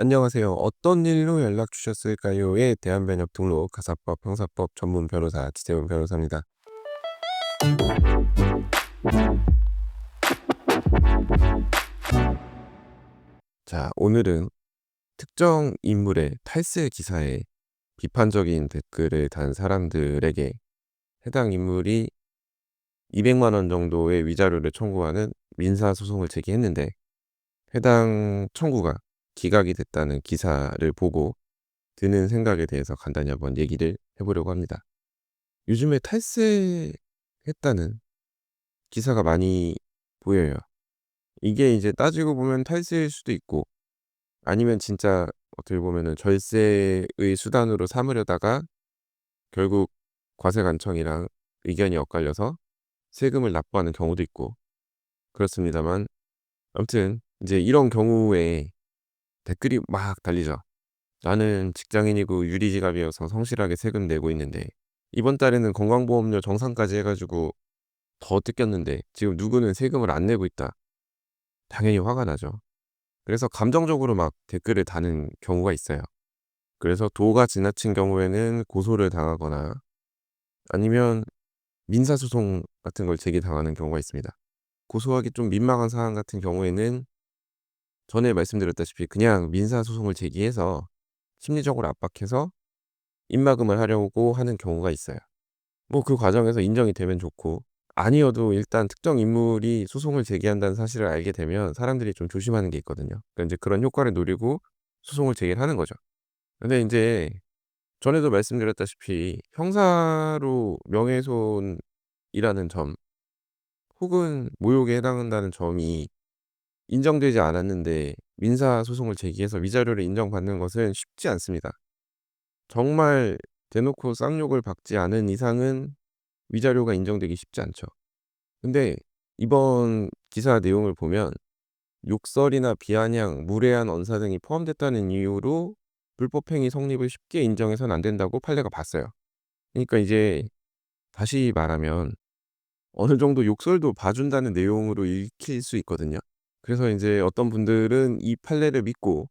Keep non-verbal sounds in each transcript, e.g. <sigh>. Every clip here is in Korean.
안녕하세요. "어떤 일로 연락 주셨을까요?"에 대한 변협 등록 가사법 형사법 전문 변호사 지재훈 변호사입니다. 자 오늘은 특정 인물의 탈세 기사에 비판적인 댓글을 단 사람들에게 해당 인물이 2 0 0원 정도의 위자료를 청구하는 민사 소송을 제기했는데 해당 청구가 기각이 됐다는 기사를 보고 드는 생각에 대해서 간단히 한번 얘기를 해 보려고 합니다. 요즘에 탈세했다는 기사가 많이 보여요. 이게 이제 따지고 보면 탈세일 수도 있고 아니면 진짜 어떻게 보면은 절세의 수단으로 삼으려다가 결국 과세관청이랑 의견이 엇갈려서 세금을 납부하는 경우도 있고 그렇습니다만 아무튼 이제 이런 경우에 댓글이 막 달리죠. "나는 직장인이고 유리지갑이어서 성실하게 세금 내고 있는데 이번 달에는 건강보험료 정산까지 해 가지고 더 뜯겼는데 지금 누구는 세금을 안 내고 있다." 당연히 화가 나죠. 그래서 감정적으로 막 댓글을 다는 경우가 있어요. 그래서 도가 지나친 경우에는 고소를 당하거나 아니면 민사소송 같은 걸 제기당하는 경우가 있습니다. 고소하기 좀 민망한 사안 같은 경우에는 전에 말씀드렸다시피 그냥 민사 소송을 제기해서 심리적으로 압박해서 입막음을 하려고 하는 경우가 있어요. 뭐 그 과정에서 인정이 되면 좋고 아니어도 일단 특정 인물이 소송을 제기한다는 사실을 알게 되면 사람들이 좀 조심하는 게 있거든요. 그러니까 인제 그런 효과를 노리고 소송을 제기를 하는 거죠. 근데 인제 전에도 말씀드렸다시피 형사로 명예훼손이라는 점 혹은 모욕에 해당한다는 점이 인정되지 않았는데 민사 소송을 제기해서 위자료를 인정받는 것은 쉽지 않습니다. 정말 대놓고 쌍욕을 박지 않은 이상은 위자료가 인정되기 쉽지 않죠. 근데 이번 기사 내용을 보면 욕설이나 비아냥, 무례한 언사 등이 포함됐다는 이유로 불법행위 성립을 쉽게 인정해서는 안 된다고 판례가 봤어요. 그러니까 이제 다시 말하면 어느 정도 욕설도 봐준다는 내용으로 읽힐 수 있거든요. 그래서 인제 어떤 분들은 이 판례를 믿고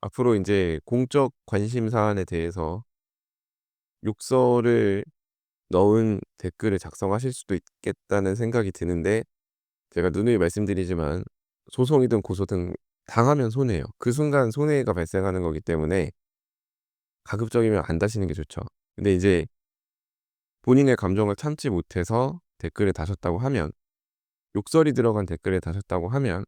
앞으로 인제 공적 관심 사안에 대해서 욕설을 넣은 댓글을 작성하실 수도 있겠다는 생각이 드는데 제가 누누이 말씀드리지만 소송이든 고소든 당하면 손해예요. 그 순간 손해가 발생하는 거기 때문에 가급적이면 안 다시는 게 좋죠. 근데 이제 본인의 감정을 참지 못해서 댓글을 다셨다고 하면 욕설이 들어간 댓글을 다셨다고 하면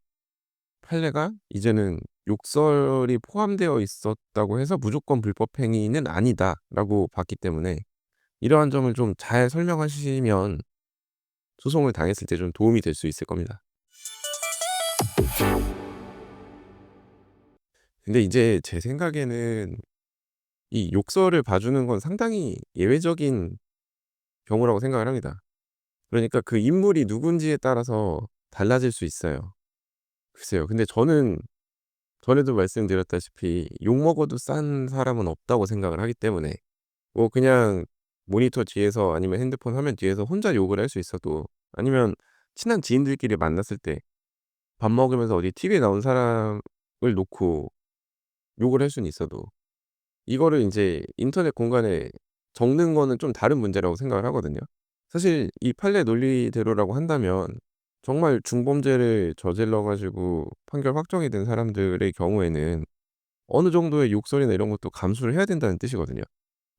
판례가 이제는 욕설이 포함되어 있었다고 해서 무조건 불법 행위는 아니다라고 봤기 때문에 이러한 점을 좀 잘 설명하시면 소송을 당했을 때 좀 도움이 될 수 있을 겁니다. 근데 이제 제 생각에는 이 욕설을 봐주는 건 상당히 예외적인 경우라고 생각을 합니다. 그러니까 그 인물이 누군지에 따라서 달라질 수 있어요. 글쎄요. 근데 저는 전에도 말씀드렸다시피 욕먹어도 싼 사람은 없다고 생각을 하기 때문에 뭐 그냥 모니터 뒤에서 아니면 핸드폰 화면 뒤에서 혼자 욕을 할 수 있어도 아니면 친한 지인들끼리 만났을 때 밥 먹으면서 어디 TV에 나온 사람을 놓고 욕을 할 수는 있어도 이거를 인제 인터넷 공간에 적는 거는 좀 다른 문제라고 생각을 하거든요. 사실 이 판례 논리대로라고 한다면 정말 중범죄를 저질러 가지고 판결 확정이 된 사람들의 경우에는 어느 정도의 욕설이나 이런 것도 감수를 해야 된다는 뜻이거든요.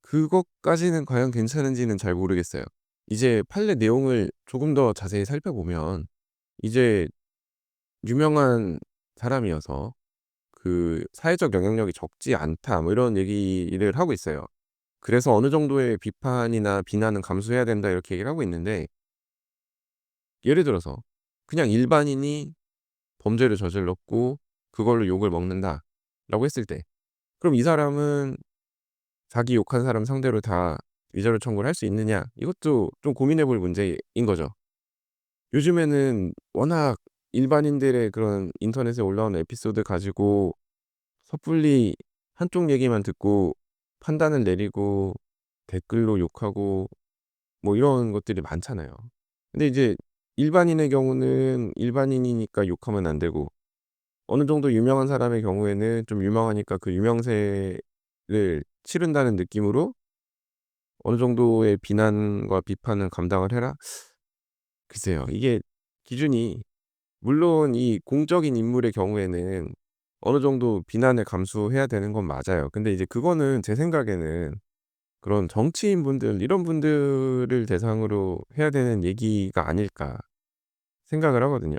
그것까지는 과연 괜찮은지는 잘 모르겠어요. 이제 판례 내용을 조금 더 자세히 살펴보면 이제 유명한 사람이어서 그 "사회적 영향력이 적지 않다." 뭐 이런 얘기를 하고 있어요. 그래서 "어느 정도의 비판이나 비난은 감수해야 된다." 이렇게 얘기를 하고 있는데 예를 들어서 그냥 일반인이 범죄를 저질렀고 그걸로 욕을 먹는다 라고 했을 때 그럼 이 사람은 자기 욕한 사람 상대로 다 위자료 청구를 할 수 있느냐 이것도 좀 고민해 볼 문제인 거죠. 요즘에는 워낙 일반인들의 그런 인터넷에 올라오는 에피소드 가지고 섣불리 한쪽 얘기만 듣고 판단을 내리고 댓글로 욕하고 뭐 이런 것들이 많잖아요. 근데 이제 일반인의 경우는 일반인이니까 욕하면 안 되고 어느 정도 유명한 사람의 경우에는 좀 유명하니까 그 유명세를 치른다는 느낌으로 어느 정도의 비난과 비판을 감당을 해라? 글쎄요. 이게 기준이 물론 이 공적인 인물의 경우에는 어느 정도 비난을 감수해야 되는 건 맞아요. 근데 이제 그거는 제 생각에는 그런 정치인분들 이런 분들을 대상으로 해야 되는 얘기가 아닐까 생각을 하거든요.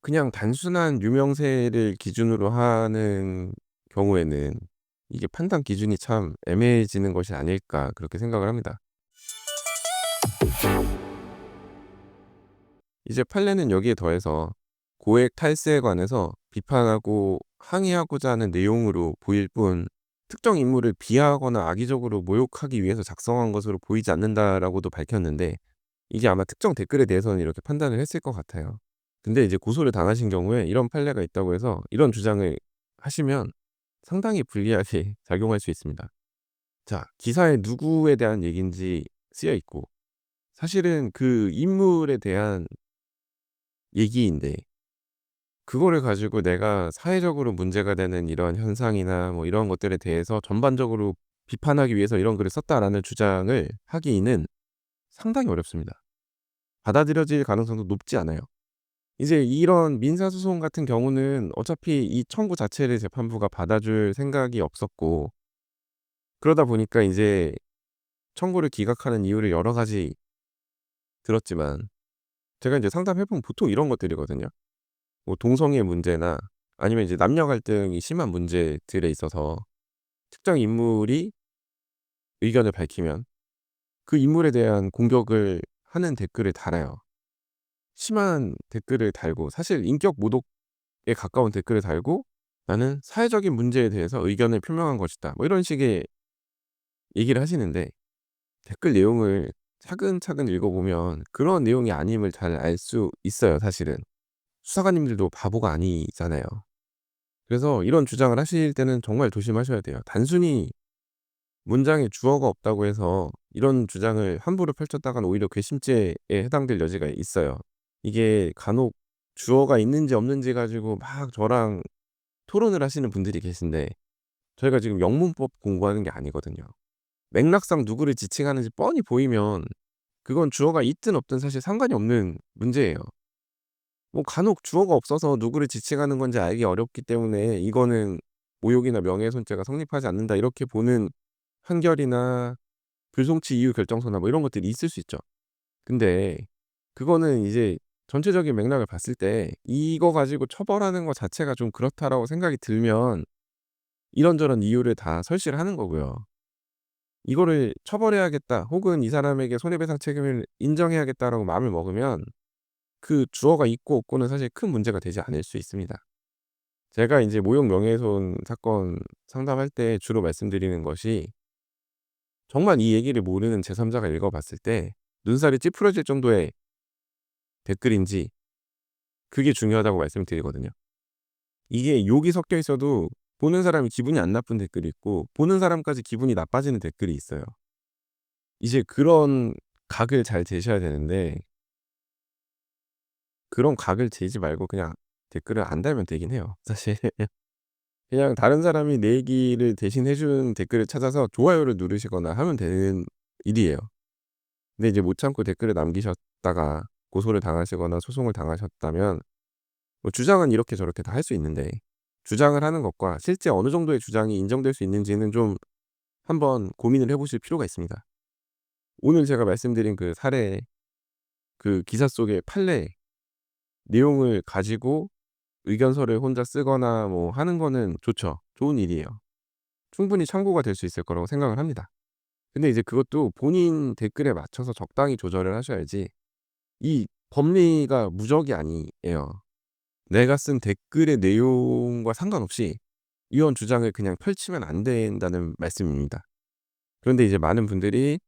그냥 단순한 유명세를 기준으로 하는 경우에는 이게 판단 기준이 참 애매해지는 것이 아닐까 그렇게 생각을 합니다. 이제 판례는 여기에 더해서 고액 탈세에 관해서 비판하고 항의하고자 하는 내용으로 보일 뿐 특정 인물을 비하하거나 악의적으로 모욕하기 위해서 작성한 것으로 보이지 않는다라고도 밝혔는데 이게 아마 특정 댓글에 대해서는 이렇게 판단을 했을 것 같아요. 근데 이제 고소를 당하신 경우에 이런 판례가 있다고 해서 이런 주장을 하시면 상당히 불리하게 <laughs> 작용할 수 있습니다. 자, 기사에 누구에 대한 얘기인지 쓰여 있고 사실은 그 인물에 대한 얘기인데 그거를 가지고 내가 사회적으로 문제가 되는 이런 현상이나 뭐 이런 것들에 대해서 전반적으로 비판하기 위해서 이런 글을 썼다라는 주장을 하기는 상당히 어렵습니다. 받아들여질 가능성도 높지 않아요. 이제 이런 민사소송 같은 경우는 어차피 이 청구 자체를 재판부가 받아줄 생각이 없었고 그러다 보니까 이제 청구를 기각하는 이유를 여러 가지 들었지만 제가 이제 상담해 보면 보통 이런 것들이거든요. 뭐 동성애 문제나 아니면 이제 남녀 갈등이 심한 문제들에 있어서 특정 인물이 의견을 밝히면 그 인물에 대한 공격을 하는 댓글을 달아요. 심한 댓글을 달고 사실 인격 모독에 가까운 댓글을 달고 "나는 사회적인 문제에 대해서 의견을 표명한 것이다." 뭐 이런 식의 얘기를 하시는데 댓글 내용을 차근차근 읽어보면 그런 내용이 아님을 잘 알 수 있어요 사실은. 수사관님들도 바보가 아니잖아요. 그래서 이런 주장을 하실 때는 정말 조심하셔야 돼요. 단순히 문장에 주어가 없다고 해서 이런 주장을 함부로 펼쳤다가는 오히려 괘씸죄에 해당될 여지가 있어요. 이게 간혹 주어가 있는지 없는지 가지고 막 저랑 토론을 하시는 분들이 계신데 저희가 지금 영문법 공부하는 게 아니거든요. 맥락상 누구를 지칭하는지 뻔히 보이면 그건 주어가 있든 없든 사실 상관이 없는 문제예요. 뭐 간혹 주어가 없어서 누구를 지칭하는 건지 알기 어렵기 때문에 이거는 모욕이나 명예훼손죄가 성립하지 않는다 이렇게 보는 판결이나 불송치 이유 결정서나 뭐 이런 것들이 있을 수 있죠. 근데 그거는 이제 전체적인 맥락을 봤을 때 이거 가지고 처벌하는 것 자체가 좀 그렇다라고 생각이 들면 이런저런 이유를 다 설치를 하는 거고요. 이거를 처벌해야겠다 혹은 이 사람에게 손해배상 책임을 인정해야겠다라고 마음을 먹으면 그 주어가 있고 없고는 사실 큰 문제가 되지 않을 수 있습니다. 제가 인제 모욕 명예훼손 사건 상담할 때 주로 말씀드리는 것이 정말 이 얘기를 모르는 제3 자가 읽어 봤을 때 눈살이 찌푸려질 정도의 댓글인지 그게 중요하다고 말씀드리거든요. 이게 욕이 섞여 있어도 보는 사람이 기분이 안 나쁜 댓글이 있고 보는 사람까지 기분이 나빠지는 댓글이 있어요. 이제 그런 각을 잘 재셔야 되는데 그런 각을 재지 말고 그냥 댓글을 안 달면 되긴 해요. <laughs> 사실 <laughs> 그냥 다른 사람이 내 얘기를 대신 해 준 댓글을 찾아서 좋아요를 누르시거나 하면 되는 일이에요. 근데 이제 못 참고 댓글을 남기셨다가 고소를 당하시거나 소송을 당하셨다면 뭐 주장은 이렇게 저렇게 다 할 수 있는데 주장을 하는 것과 실제 어느 정도의 주장이 인정될 수 있는지는 좀 한번 고민을 해 보실 필요가 있습니다. 오늘 제가 말씀드린 그 사례 그 기사 속의 판례 내용을 가지고 의견서를 혼자 쓰거나 뭐 하는 거는 좋죠. 좋은 일이에요. 충분히 참고가 될 수 있을 거라고 생각을 합니다. 근데 이제 그것도 본인 댓글에 맞춰서 적당히 조절을 하셔야지 이 법리가 무적이 아니에요. 내가 쓴 댓글의 내용과 상관없이 이런 주장을 그냥 펼치면 안 된다는 말씀입니다. 그런데 이제 많은 분들이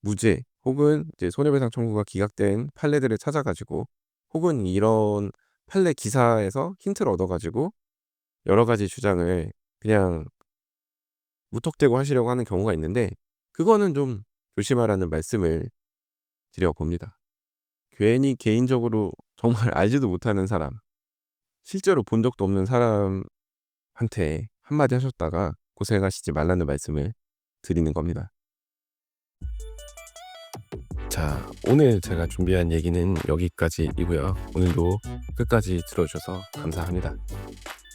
무죄 혹은 이제 손해배상 청구가 기각된 판례들을 찾아 가지고 혹은 이런 판례 기사에서 힌트를 얻어 가지고 여러 가지 주장을 그냥 무턱대고 하시려고 하는 경우가 있는데 그거는 좀 조심하라는 말씀을 드려 봅니다. 괜히 개인적으로 <laughs> 정말 알지도 못하는 사람 실제로 본 적도 없는 사람한테 한마디 하셨다가 고생하시지 말라는 말씀을 드리는 겁니다. 자, 오늘 제가 준비한 얘기는 여기까지이고요. 오늘도 끝까지 들어주셔서 감사합니다.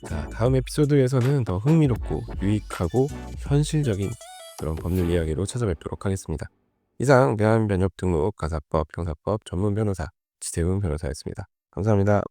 자, 다음 에피소드에서는 더 흥미롭고 유익하고 현실적인 그런 법률 이야기로 찾아뵙도록 하겠습니다. 이상 대한변협 등록 가사법 형사법 전문 변호사 지세훈 변호사였습니다. 감사합니다.